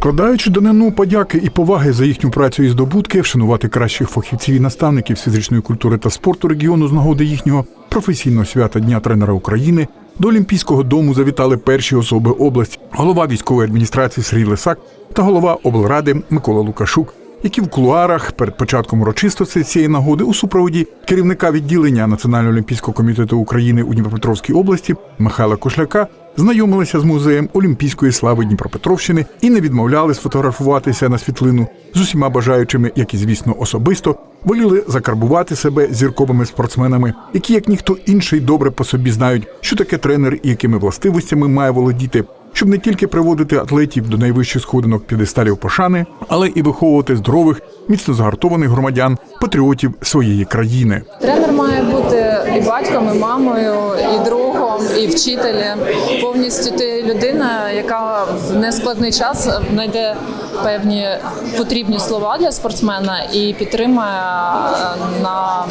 Складаючи данину подяки і поваги за їхню працю і здобутки, вшанувати кращих фахівців і наставників фізичної культури та спорту регіону з нагоди їхнього професійного свята Дня тренера України до Олімпійського дому завітали перші особи області, голова військової адміністрації Сергій Лисак та голова облради Микола Лукашук, які в кулуарах перед початком урочистості цієї нагоди у супроводі керівника відділення Національного олімпійського комітету України у Дніпропетровській області Михайла Кошляка знайомилися з музеєм Олімпійської слави Дніпропетровщини і не відмовляли сфотографуватися на світлину з усіма бажаючими, як і звісно особисто, воліли закарбувати себе зірковими спортсменами, які, як ніхто інший, добре по собі знають, що таке тренер і якими властивостями має володіти, щоб не тільки приводити атлетів до найвищих сходинок п'єдесталів пошани, але і виховувати здорових, міцно загартованих громадян, патріотів своєї країни. Тренер має бути батьком, і мамою, і другом, і вчителем. Повністю ти людина, яка в нескладний час знайде певні потрібні слова для спортсмена і підтримує е, на,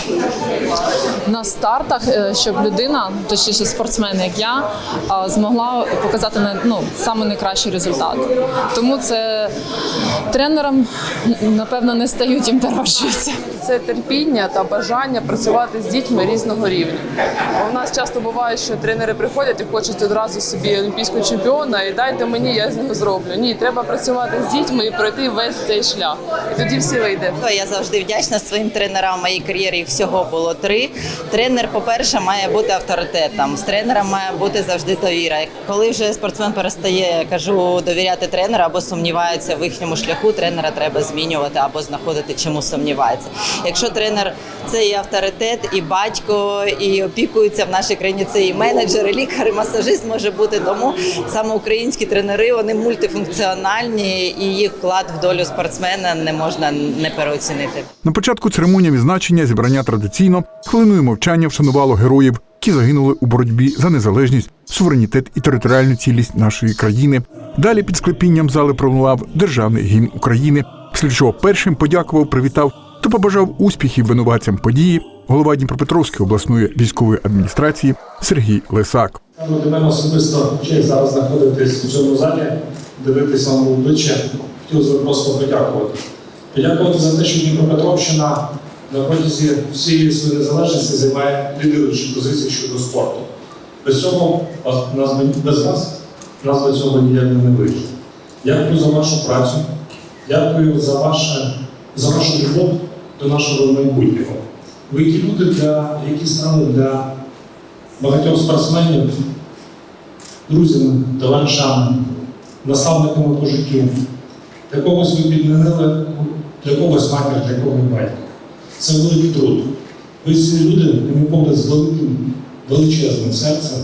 на стартах, е, щоб людина, точніше спортсмен, як я, е, змогла показати ну, саме найкращий результат. Тому це тренером напевно не стають їм дорожчуються. Це терпіння та бажання працювати з дітьми різного рівня. У нас часто буває, що тренери приходять і хочуть одразу собі олімпійського чемпіона, і дайте мені, я з нього зроблю. Ні, треба працювати з дітьми і пройти весь цей шлях. І тоді все вийде. Я завжди вдячна своїм тренерам. Моїй кар'єрі їх всього було три. Тренер, по-перше, має бути авторитетом. З тренером має бути завжди довіра. Коли вже спортсмен перестає, кажу, довіряти тренеру або сумнівається в їхньому шляху, тренера треба змінювати або знаходити, чому сумнівається. Якщо тренер це і авторитет, і батько, і опікується в нашій країні, це і менеджер, і лікар, і масажист може бути. Тому саме українські тренери вони мультифункціональні, і їх вклад в долю спортсмена не можна не переоцінити. На початку церемонії відзначення зібрання традиційно хвилиною мовчання вшанувало героїв, які загинули у боротьбі за незалежність, суверенітет і територіальну цілість нашої країни. Далі під склепінням зали пролунав державний гімн України. Після чого першим подякував, привітав та побажав успіхів винуватцям події голова Дніпропетровської обласної військової адміністрації Сергій Лисак. Для мене особисто честь зараз знаходитись у цьому залі, дивитися в обличчя. Хотів би просто подякувати. Подякувати за те, що Дніпропетровщина на протязі всієї своєї незалежності займає лідируючі позиції щодо спорту. Без цього нас без вас нас до цього ніяк не вийшло. Дякую за вашу працю, дякую за, ваше, за вашу любов до нашого майбутнього. Ви люди, для, які стали для багатьох спортсменів, друзями, товаришами, наставниками по життю. Для когось ви підмінили, для когось матір, для когось батько. Це великий труд. Ви ці люди, на мій погляд, з великим, величезним серцем,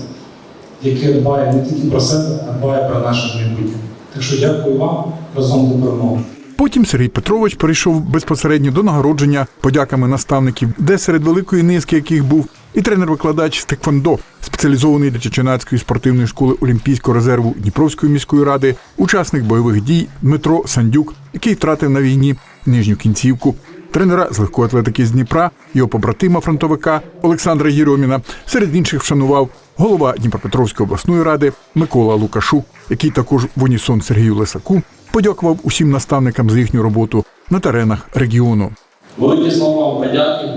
яке дбає не тільки про себе, а дбає про наше майбутнє. Так що дякую вам разом до перемоги. Потім Сергій Петрович перейшов безпосередньо до нагородження подяками наставників, де серед великої низки яких був і тренер-викладач з Теквондо, спеціалізований для Чеченацької спортивної школи Олімпійського резерву Дніпровської міської ради, учасник бойових дій Дмитро Сандюк, який втратив на війні нижню кінцівку. Тренера з легкої атлетики з Дніпра, його побратима фронтовика Олександра Єроміна. Серед інших вшанував голова Дніпропетровської обласної ради Микола Лукашук, який також в унісон Сергію Лисаку подякував усім наставникам за їхню роботу на теренах регіону. Великі слова подяки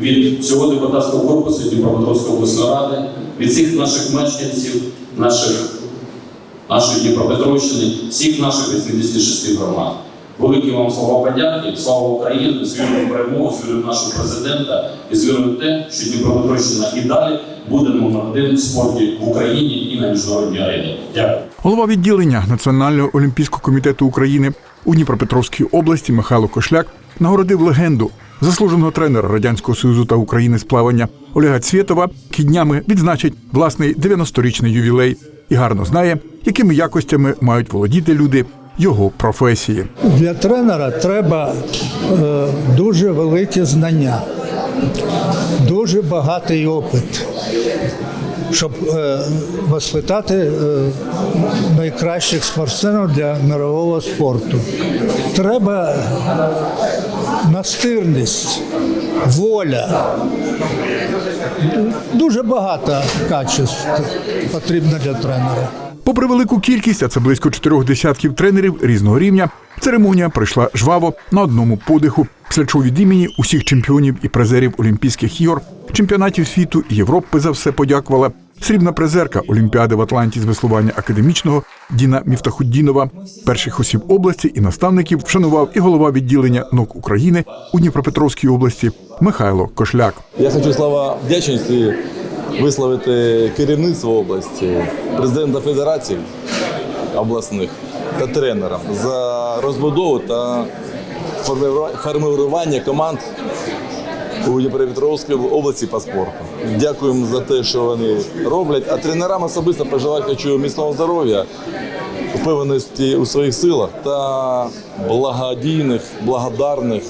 від всього депутатського корпусу Дніпропетровської обласної ради, від всіх наших мешканців, наших, нашої Дніпропетровщини, всіх наших 86 громад. Великі вам слова подяки, слава Україні, з перемогу, з нашого президента і з вірою в те, що Дніпропетровщина і далі буде номер один в спорті в Україні і на міжнародній арені. Дякую. Голова відділення Національного олімпійського комітету України у Дніпропетровській області Михайло Кошляк нагородив легенду заслуженого тренера Радянського Союзу та України з плавання Олега Цвєтова, днями відзначить власний 90-річний ювілей і гарно знає, якими якостями мають володіти люди його професії. Для тренера треба е, дуже велике знання, дуже багатий опит, щоб е, воспитати е, найкращих спортсменів для мирового спорту. Треба настирність, воля. Дуже багато качеств потрібно для тренера. Попри велику кількість, а це близько чотирьох десятків тренерів різного рівня, церемонія пройшла жваво на одному подиху. Після від імені усіх чемпіонів і призерів Олімпійських ігор, чемпіонатів світу і Європи за все подякувала срібна призерка Олімпіади в Атланті з веслування академічного Діна Міфтахуддінова. Перших осіб області і наставників вшанував і голова відділення НОК України у Дніпропетровській області Михайло Кошляк. Я хочу слова вдячності висловити керівництву області, президента федерацій обласних та тренерам за розбудову та формування команд у Дніпропетровській області по спорту. Дякуємо за те, що вони роблять. А тренерам особисто пожелати хочу міцного здоров'я, впевненості у своїх силах та благодійних, благодарних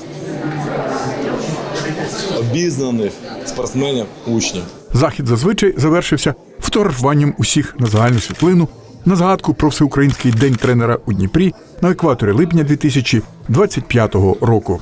обізнаних спортсменів, учнів. Захід зазвичай завершився фотографуванням усіх на загальну світлину на згадку про всеукраїнський день тренера у Дніпрі на екваторі липня 2025 року.